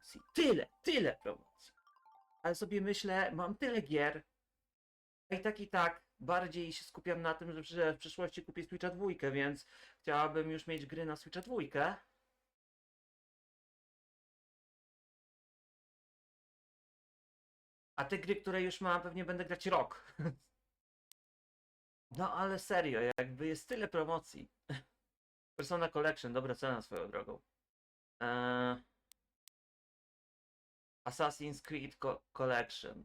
promocji. Tyle, tyle promocji. Ale sobie myślę, mam tyle gier. a I tak i tak bardziej się skupiam na tym, że- w przyszłości kupię Switcha dwójkę, więc chciałabym już mieć gry na Switcha dwójkę. A te gry, które już mam, pewnie będę grać rok. No ale serio, jakby jest tyle promocji. Persona Collection, dobra cena swoją drogą. Eee... Assassin's Creed Co- Collection.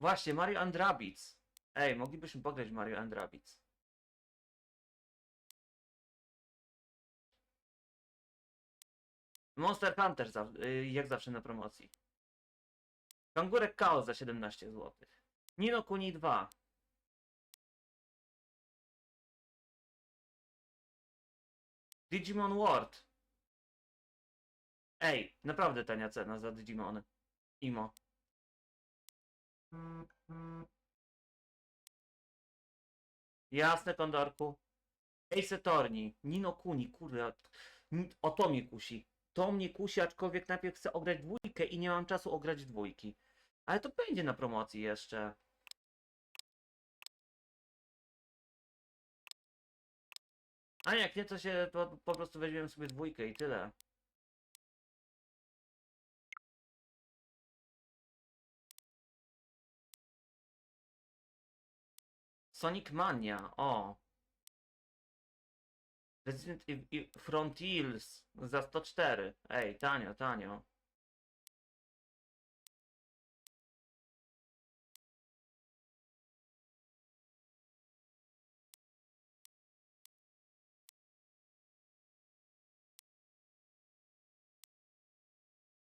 Właśnie, Mario and Rabbids. Ej, moglibyśmy pograć Mario and Rabbids. Monster Hunter y, jak zawsze na promocji. Kangurek Chaos za 17 zł. Nino Kuni 2. Digimon World. Ej, naprawdę tania cena za Digimony. Imo. Jasne, Kondorku. Ace Attorney, Nino Kuni, kurde, o to mnie kusi. To mnie kusi, aczkolwiek najpierw chcę ograć dwójkę i nie mam czasu ograć dwójki. Ale to będzie na promocji jeszcze. A jak nie, to się po, po prostu weźmiemy sobie dwójkę i tyle. Sonic Mania, o. Resident Evil Frontiers za 104. Ej, tanio, tanio.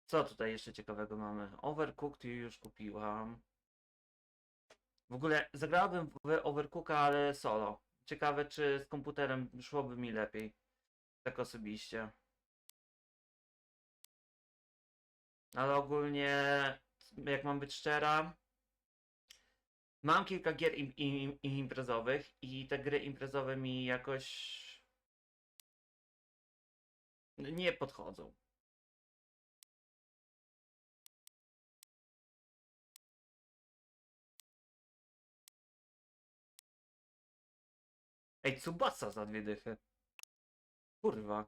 Co tutaj jeszcze ciekawego mamy? Overcooked już kupiłam. W ogóle zagrałbym w Overcooka, ale solo. Ciekawe, czy z komputerem szłoby mi lepiej. Tak osobiście. Ale ogólnie, jak mam być szczera, mam kilka gier im, im, imprezowych i te gry imprezowe mi jakoś nie podchodzą. Ej, Tsubasa za dwie dychy. Kurwa.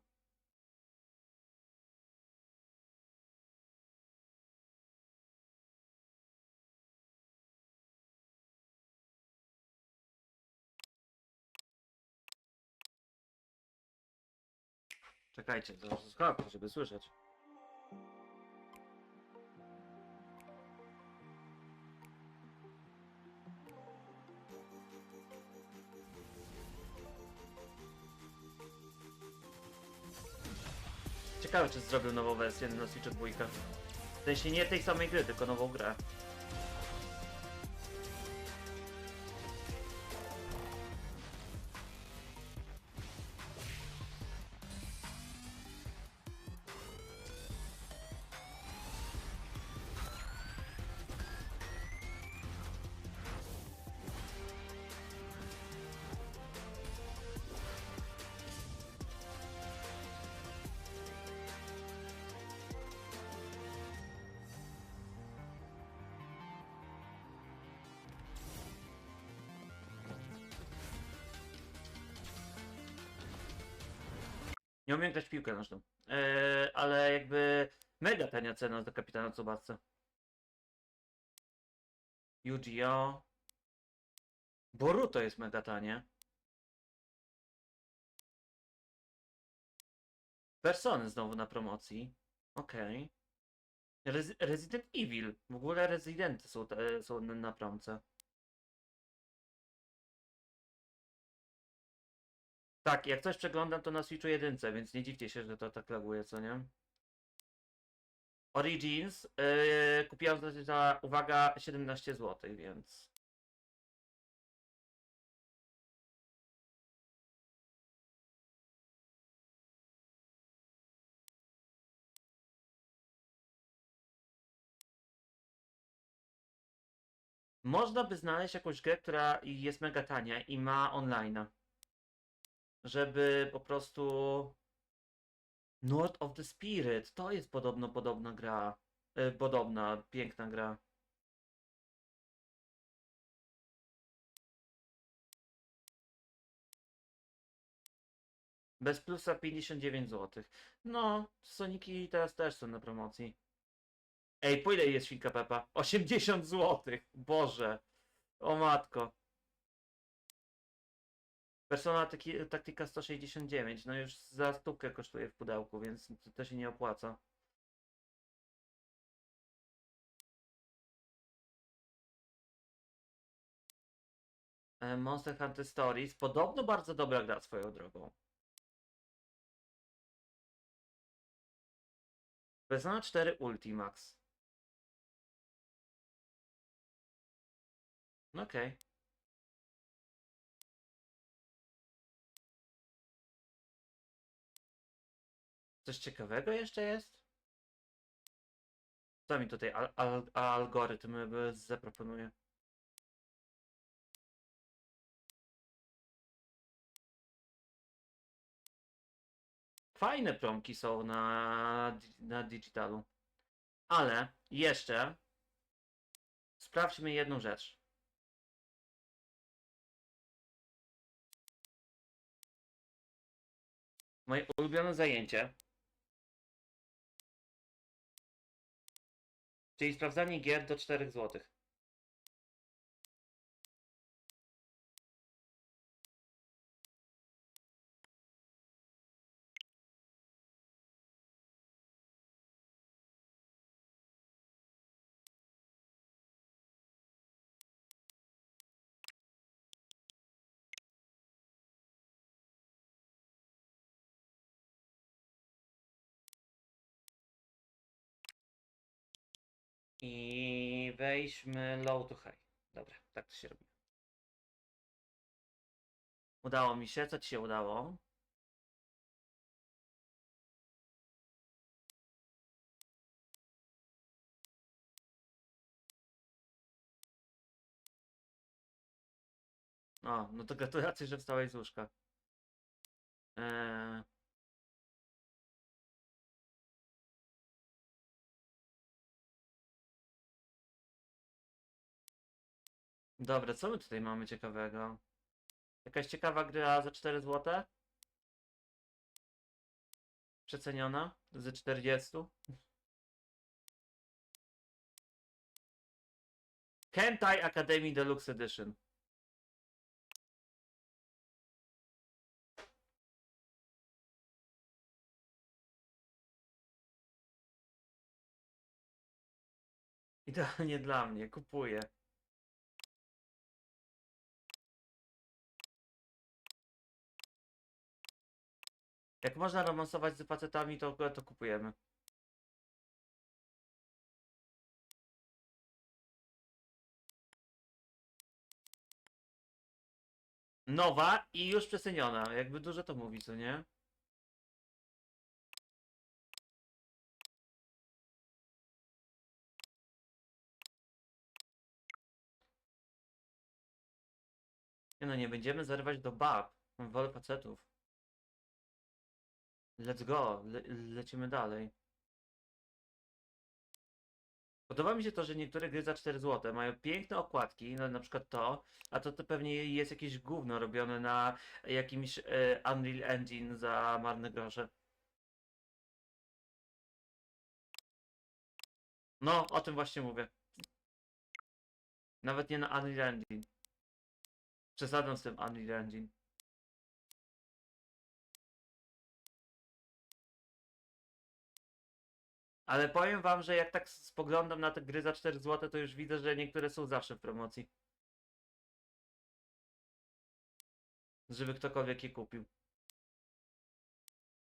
Czekajcie, słuchawkę, żeby słyszeć. Ciekawe, czy zrobił nową wersję na Switchu 2. W sensie nie tej samej gry, tylko nową grę. Nie umiem grać piłkę nożną. Eee, ale jakby mega tania cena za kapitana Tsubasa. Yu-Gi-Oh! Boruto jest mega tanie. Persony znowu na promocji. Okej. Rez- Resident Evil. W ogóle Residenty są, są na promce. Tak, jak coś przeglądam, to na Switchu jedynce, więc nie dziwcie się, że to tak laguje, co nie? Origins yy, kupiłam za, uwaga, 17 zł, więc... Można by znaleźć jakąś grę, która jest mega tania i ma online'a żeby po prostu North of the Spirit. To jest podobno podobna gra. E, podobna, piękna gra. Bez plusa 59 zł. No, Soniki teraz też są na promocji. Ej, po ile jest świnka Pepa? 80 zł. Boże. O matko. Persona taktyka 169. No już za stówkę kosztuje w pudełku, więc to, to się nie opłaca. E, Monster Hunter Stories. Podobno bardzo dobra gra swoją drogą. Persona 4 Ultimax. No Okej. Coś ciekawego jeszcze jest? Co mi tutaj al al algorytm zaproponuje? Fajne promki są na, na digitalu. Ale jeszcze sprawdźmy jedną rzecz. Moje ulubione zajęcie. Czyli sprawdzanie gier do 4 zł. I wejdźmy low to high. Dobra, tak to się robi. Udało mi się. Co ci się udało? O, no to gratulacje, że wstałeś z łóżka. Eee... Dobra, co my tutaj mamy ciekawego? Jakaś ciekawa gra za 4 zł? Przeceniona? Ze 40? Hentai Academy Deluxe Edition. Idealnie dla mnie, kupuję. Jak można romansować z facetami, to, to kupujemy. Nowa i już przeceniona. Jakby dużo to mówi, co nie? Nie no, nie będziemy zarywać do bab. Wolę facetów. Let's go, Le lecimy dalej. Podoba mi się to, że niektóre gry za 4 zł mają piękne okładki, no, na przykład to, a to, to pewnie jest jakieś gówno robione na jakimś e, Unreal Engine za marne grosze. No, o tym właśnie mówię. Nawet nie na Unreal Engine. Przesadzam z tym Unreal Engine. Ale powiem wam, że jak tak spoglądam na te gry za 4 zł, to już widzę, że niektóre są zawsze w promocji. Żeby ktokolwiek je kupił.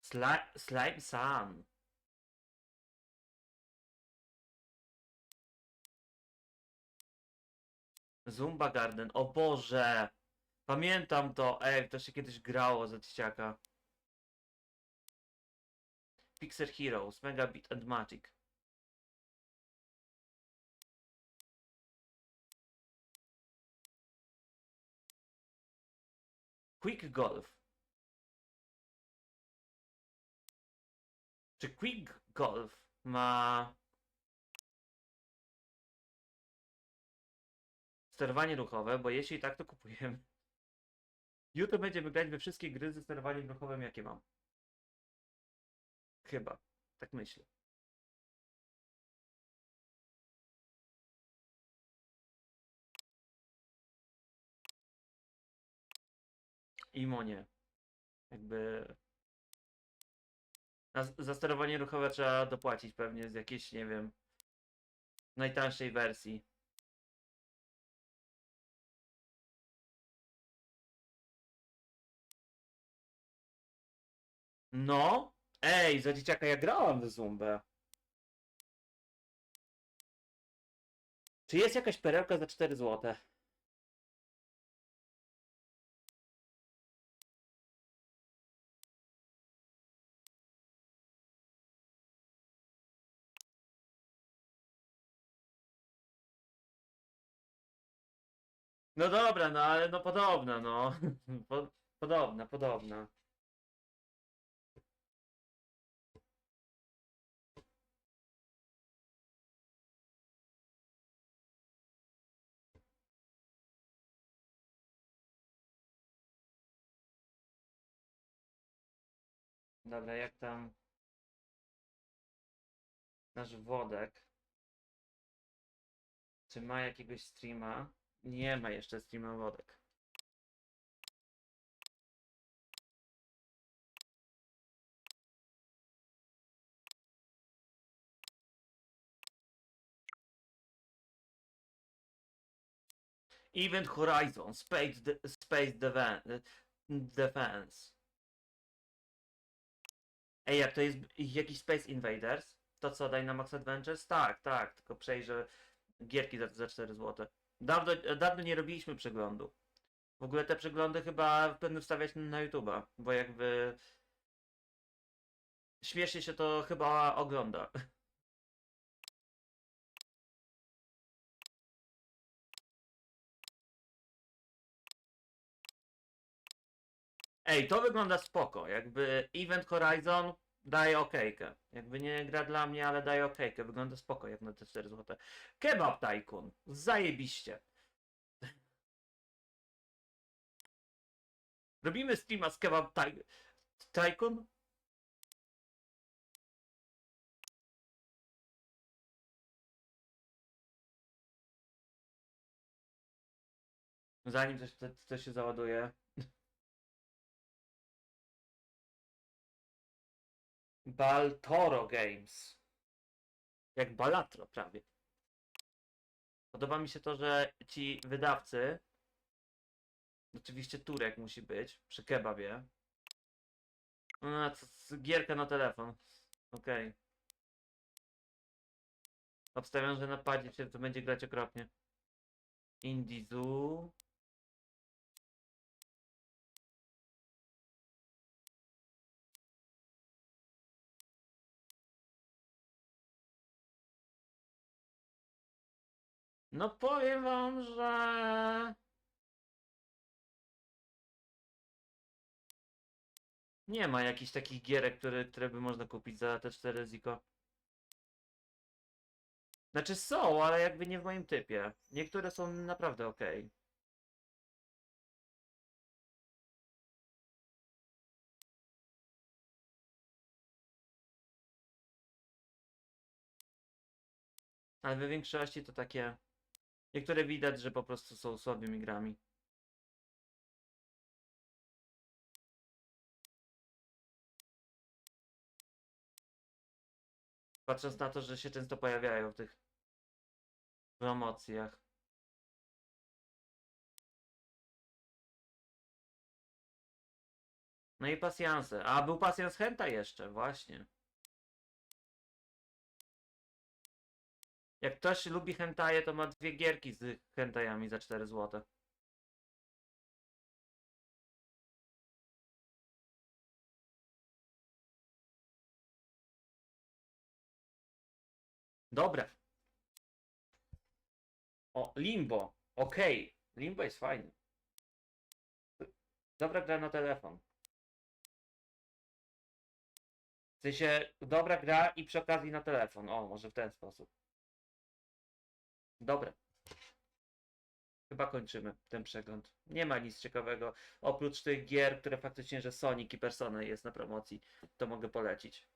Sli Slime Sun. Zumba Garden. O Boże! Pamiętam to. Ej, to się kiedyś grało za dzieciaka. Pixel Heroes, Megabit and Magic. Quick Golf. Czy Quick Golf ma sterowanie ruchowe? Bo jeśli tak, to kupujemy. Jutro będziemy grać we wszystkie gry ze sterowaniem ruchowym, jakie mam. Chyba. Tak myślę. Imo nie. Jakby. Na, za sterowanie ruchowe trzeba dopłacić pewnie z jakiejś, nie wiem, najtańszej wersji. No, ej, za dzieciaka ja grałem w Zumbę. Czy jest jakaś perełka za 4 złote? No dobra, no ale no podobna, no. Po, podobna, podobna. Dobra, jak tam nasz Wodek? Czy ma jakiegoś streama? Nie ma jeszcze streama Wodek. Event Horizon Space, de Space Defen- Defense. Ej, jak to jest jakiś Space Invaders? To co, Dynamax Adventures? Tak, tak, tylko przejrzę gierki za, za 4 zł. Dawno, dawno nie robiliśmy przeglądu. W ogóle te przeglądy chyba będę wstawiać na YouTube'a, bo jakby śmiesznie się to chyba ogląda. Ej, to wygląda spoko. Jakby Event Horizon daje okejkę. Jakby nie gra dla mnie, ale daje okejkę. Wygląda spoko jak na te 4 zł. Kebab Tycoon. Zajebiście. Robimy streama z Kebab Ty Tycoon? Zanim coś, się załaduje. Baltoro Games. Jak Balatro prawie. Podoba mi się to, że ci wydawcy Oczywiście Turek musi być przy kebabie. Co, gierka na telefon. Okej. Obstawiam, że na padzie się to będzie grać okropnie. Indie No powiem wam, że... Nie ma jakichś takich gierek, które, które by można kupić za te 4 ziko. Znaczy są, ale jakby nie w moim typie. Niektóre są naprawdę ok. Ale we większości to takie... Niektóre widać, że po prostu są słabymi grami. Patrząc na to, że się często pojawiają w tych promocjach. No i pasjanse. A był pasjans Henta jeszcze, właśnie. Jak ktoś lubi hentaje, to ma dwie gierki z hentajami za 4 zł. Dobre. O, Limbo. Okej. Limbo jest fajny. Dobra gra na telefon. W sensie, dobra gra i przy okazji na telefon. O, może w ten sposób. Dobra. Chyba kończymy ten przegląd. Nie ma nic ciekawego. Oprócz tych gier, które faktycznie, że Sonic i Persona jest na promocji, to mogę polecić.